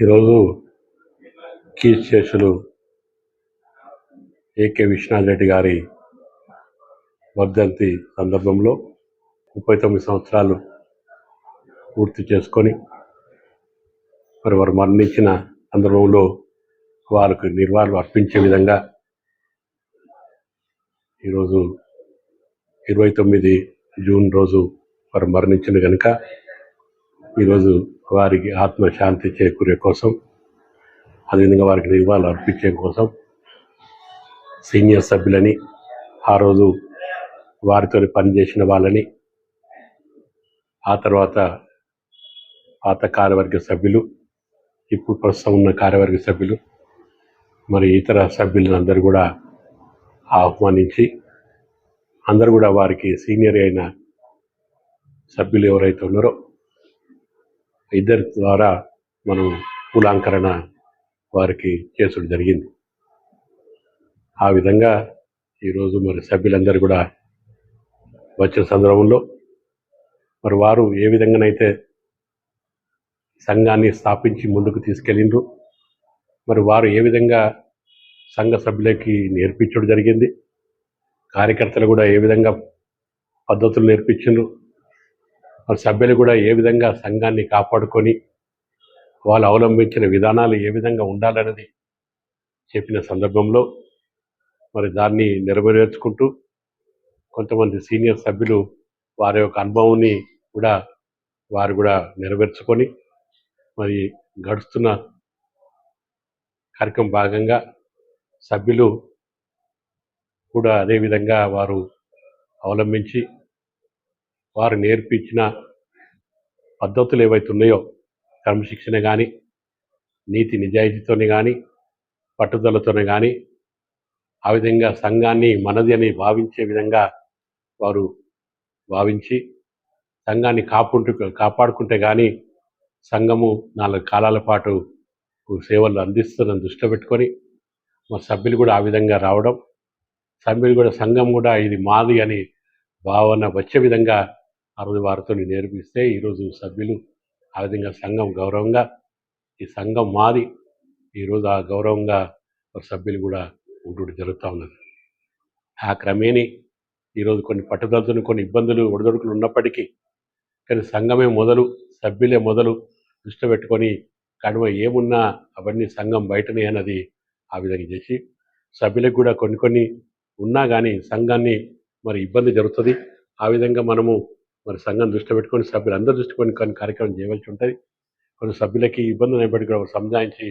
ఈరోజు కీస్ శేషులు ఏకే విశ్వనాథ్ రెడ్డి గారి వర్ధంతి సందర్భంలో ముప్పై తొమ్మిది సంవత్సరాలు పూర్తి చేసుకొని మరి వారు మరణించిన సందర్భంలో వారికి నిర్వహణ అర్పించే విధంగా ఈరోజు ఇరవై తొమ్మిది జూన్ రోజు వారు మరణించిన కనుక ఈరోజు వారికి ఆత్మశాంతి చేకూరే కోసం అదేవిధంగా వారికి నివాళులు అర్పించే కోసం సీనియర్ సభ్యులని ఆ రోజు వారితో పనిచేసిన వాళ్ళని ఆ తర్వాత పాత కార్యవర్గ సభ్యులు ఇప్పుడు ప్రస్తుతం ఉన్న కార్యవర్గ సభ్యులు మరి ఇతర సభ్యులను అందరూ కూడా ఆహ్వానించి అందరూ కూడా వారికి సీనియర్ అయిన సభ్యులు ఎవరైతే ఉన్నారో ఇద్దరి ద్వారా మనం కులాంకరణ వారికి చేసుడు జరిగింది. ఆ విధంగా ఈరోజు మరి సభ్యులందరూ కూడా వచ్చిన సందర్భంలో మరి వారు ఏ విధంగానైతే సంఘాన్ని స్థాపించి ముందుకు తీసుకెళ్ళిండ్రు మరి వారు ఏ విధంగా సంఘ సభ్యులకి నేర్పించడం జరిగింది కార్యకర్తలు కూడా ఏ విధంగా పద్ధతులు నేర్పించిండ్రు వాళ్ళ సభ్యులు కూడా ఏ విధంగా సంఘాన్ని కాపాడుకొని వాళ్ళు అవలంబించిన విధానాలు ఏ విధంగా ఉండాలన్నది చెప్పిన సందర్భంలో మరి దాన్ని నెరవేర్చుకుంటూ కొంతమంది సీనియర్ సభ్యులు వారి యొక్క అనుభవాన్ని కూడా వారు కూడా నెరవేర్చుకొని మరి గడుస్తున్న కార్యక్రమం భాగంగా సభ్యులు కూడా అదేవిధంగా వారు అవలంబించి వారు నేర్పించిన పద్ధతులు ఏవైతే ఉన్నాయో క్రమశిక్షణ కానీ నీతి నిజాయితీతోనే కానీ పట్టుదలతోనే కానీ ఆ విధంగా సంఘాన్ని మనది అని భావించే విధంగా వారు భావించి సంఘాన్ని కాపుంటూ కాపాడుకుంటే కానీ సంఘము నాలుగు కాలాల పాటు సేవలు అందిస్తుందని దృష్టిలో పెట్టుకొని మా సభ్యులు కూడా ఆ విధంగా రావడం సభ్యులు కూడా సంఘం కూడా ఇది మాది అని భావన వచ్చే విధంగా ఆ రోజు వారితో నేర్పిస్తే ఈరోజు సభ్యులు ఆ విధంగా సంఘం గౌరవంగా ఈ సంఘం మారి ఈరోజు ఆ గౌరవంగా సభ్యులు కూడా ఉంటూ జరుగుతూ ఉన్నది. ఆ క్రమేణి ఈరోజు కొన్ని పట్టుదలతో కొన్ని ఇబ్బందులు ఒడిదొడుకులు ఉన్నప్పటికీ కానీ సంఘమే మొదలు సభ్యులే మొదలు దృష్టి పెట్టుకొని కడుమ ఏమున్నా అవన్నీ సంఘం బయటనే అన్నది ఆ విధంగా చేసి సభ్యులకు కూడా కొన్ని కొన్ని ఉన్నా కానీ సంఘాన్ని మరి ఇబ్బంది జరుగుతుంది. ఆ విధంగా మనము మరి సంఘం దృష్టి పెట్టుకొని సభ్యులు అందరూ దృష్టి కొన్ని కొన్ని కార్యక్రమం చేయవలసి ఉంటుంది. కొన్ని సభ్యులకి ఇబ్బంది అయినప్పటికీ కూడా సంజాయించి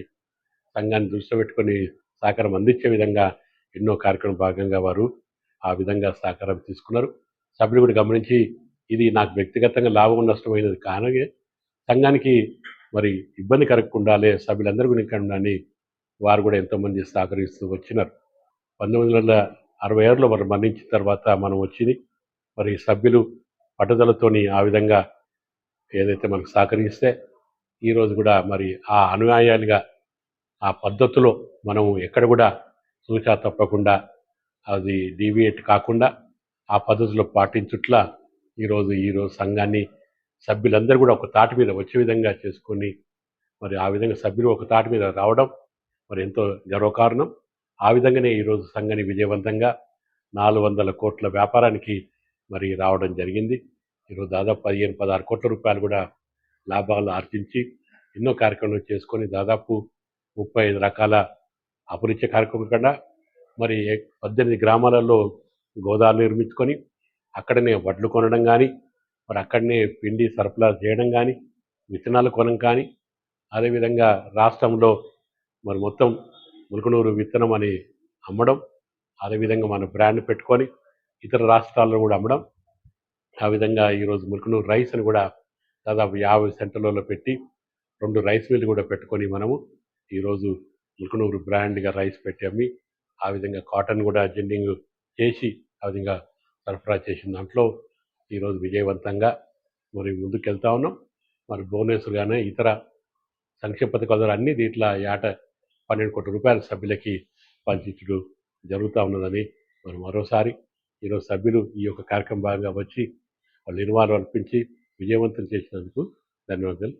సంఘాన్ని దృష్టి పెట్టుకొని సహకారం అందించే విధంగా ఎన్నో కార్యక్రమం భాగంగా వారు ఆ విధంగా సహకారం తీసుకున్నారు. సభ్యులు కూడా గమనించి ఇది నాకు వ్యక్తిగతంగా లాభం నష్టమైనది కానీ సంఘానికి మరి ఇబ్బంది కలగకుండా సభ్యులందరూ కూడా ఇక్కడ ఉండని వారు కూడా ఎంతోమంది సహకరిస్తూ వచ్చినారు. పంతొమ్మిది వందల అరవై ఆరులో వారు మరణించిన తర్వాత మనం వచ్చింది. మరి సభ్యులు పట్టుదలతోని ఆ విధంగా ఏదైతే మనకు సహకరిస్తే ఈరోజు కూడా మరి ఆ అనుయాయాలుగా ఆ పద్ధతిలో మనం ఎక్కడ కూడా సూచా తప్పకుండా అది డీవియేట్ కాకుండా ఆ పద్ధతిలో పాటించుట్లా ఈరోజు ఈరోజు సంఘాన్ని సభ్యులందరూ కూడా ఒక తాటి మీద వచ్చే విధంగా చేసుకొని మరి ఆ విధంగా సభ్యులు ఒక తాటి మీద రావడం మరి ఎంతో గర్వకారణం. ఆ విధంగానే ఈరోజు సంఘాన్ని విజయవంతంగా నాలుగు వందల కోట్ల వ్యాపారానికి మరి రావడం జరిగింది. ఈరోజు దాదాపు పదిహేను పదహారు కోట్ల రూపాయలు కూడా లాభాలు ఆర్జించి ఎన్నో కార్యక్రమాలు చేసుకొని దాదాపు ముప్పై ఐదు రకాల అభివృద్ధి కార్యక్రమం కన్నా మరి పద్దెనిమిది గ్రామాలలో గోదావరి నిర్మించుకొని అక్కడనే వడ్లు కొనడం కానీ మరి అక్కడనే పిండి సరఫరా చేయడం కానీ విత్తనాలు కొనడం కానీ అదేవిధంగా రాష్ట్రంలో మరి మొత్తం ములుకనూరు విత్తనం అని అమ్మడం అదేవిధంగా మన బ్రాండ్ పెట్టుకొని ఇతర రాష్ట్రాల్లో కూడా అమ్మడం ఆ విధంగా ఈరోజు ములుకనూరు రైస్ అని కూడా దాదాపు యాభై సెంటర్లలో పెట్టి రెండు రైస్ మిల్లు కూడా పెట్టుకొని మనము ఈరోజు ములుకనూరు బ్రాండ్గా రైస్ పెట్టి అమ్మి ఆ విధంగా కాటన్ కూడా జెండింగ్ చేసి ఆ విధంగా సరఫరా చేసిన దాంట్లో ఈరోజు విజయవంతంగా మరి ముందుకెళ్తా ఉన్నాం. మరి బోనస్ కానీ ఇతర సంక్షేమ పథకాలు అన్నీ అన్ని దీంట్లో ఏట పన్నెండు కోట్ల రూపాయల సభ్యులకి పంచడం జరుగుతూ ఉన్నదని మరి మరోసారి ఈరోజు సభ్యులు ఈ యొక్క కార్యక్రమం భాగంగా వచ్చి వాళ్ళు నిర్వహణ అర్పించి విజయవంతం చేసినందుకు ధన్యవాదాలు.